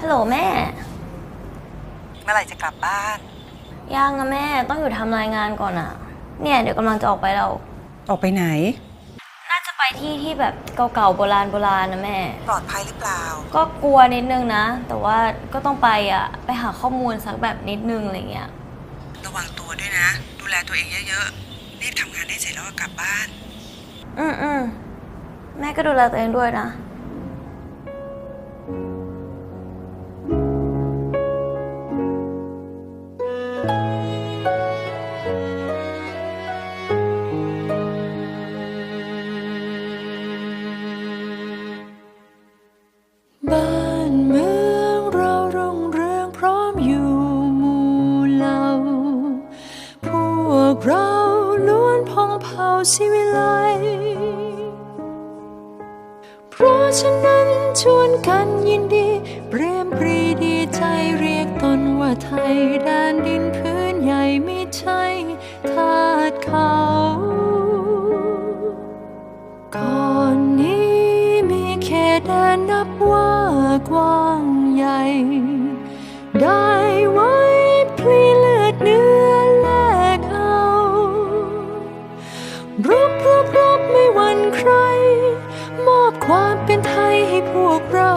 ฮัลโหลแม่ เมื่อไหร่จะกลับบ้าน ยังอะแม่ต้องอยู่ทำรายงานก่อนอะเนี่ยเดี๋ยวกำลังจะออกไปแล้ว ออกไปไหน น่าจะไปที่ที่แบบเก่าๆโบราณโบราณนะแม่ ปลอดภัยหรือเปล่า ก็กลัวนิดนึงนะ แต่ว่าก็ต้องไปอะไปหาข้อมูลสักแบบนิดนึงอะไรเงี้ย ระวังตัวด้วยนะ ดูแลตัวเองเยอะๆ รีบทำงานให้เสร็จแล้วก็กลับบ้าน อืมอืม แม่ก็ดูแลตัวเองด้วยนะ บ้านเมืองเรารุ่งเรืองพร้อมอยู่หมู่เหล่า พวกเราล้วนพองเผ่าศิวิไล ราะฉะนั้นชวนกันยินดี เปรมปรีดีใจเรียกตนว่าไทยแดนดินพื้นใหญ่ไม่ใช่ทาสเขาก่อนนี้มีเขตแดนนับว่ากว้างใหญ่ได้ ความเป็นไทยให้พวกเรา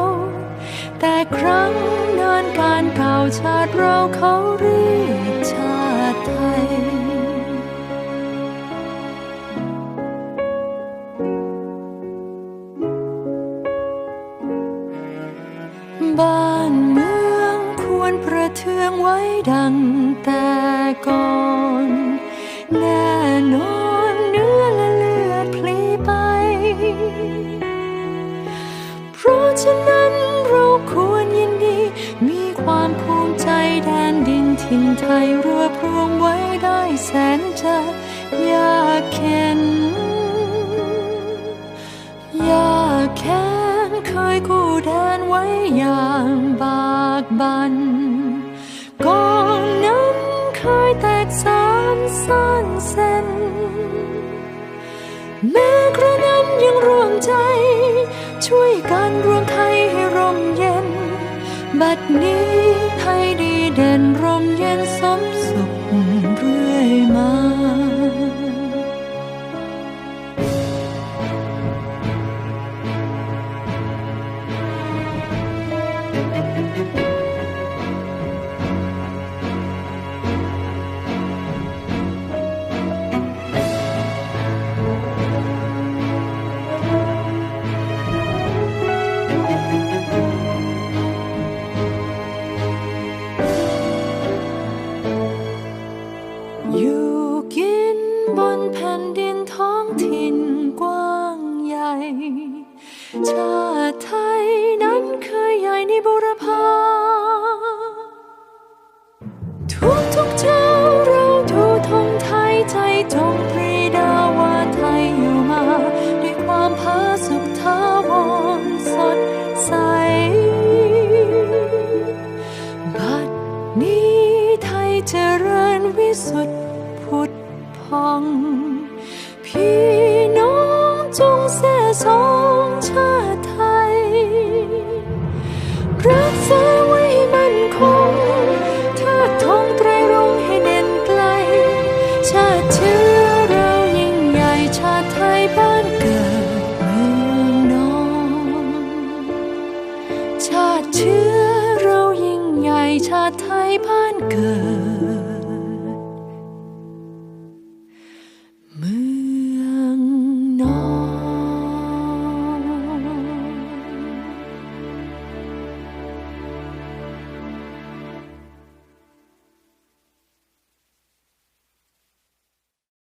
แต่ครั้งนานการเก่าชาติเราเขาเรียกชาติไทย บ้านเมืองควรประเทืองไว้ดังแต่ก่อนแน่นอน ถิ่นไทยรวบรวมไว้ได้แสนจะยากเข็นยากแค้นเคยกู้แดนไว้อย่างบากบันก่อนนั้นเคยแตกสารซ่านเส้นแม้กระนั้นยังร่วมใจ ช่วยกันรวมไทยให้ร่มเย็น บัดนี้ ร่มเนแผ่นดินท้องถิ่นกว้างใหญ่ ชาติไทยนั้นเคยใหญ่ในบุรพาทุกทุกเช้าเราทูธงไทยใจจงปรีดาว่าไทยอยู่มา ด้วยความผาสุกท้าวรสดใสบัดนี้ไทยเจริญวิสุทธิ ผุดพองพี่น้องจงแสสองชาไทยรักษาไว้มันคงเทิดทงไตรรงให้เด่นไกล ชาติเชื้อเรายิ่งใหญ่ชาติไทยบ้านเกิดเมืองนอนชาติเชื้อเรายิ่งใหญ่ชาติไทยบ้านเกิด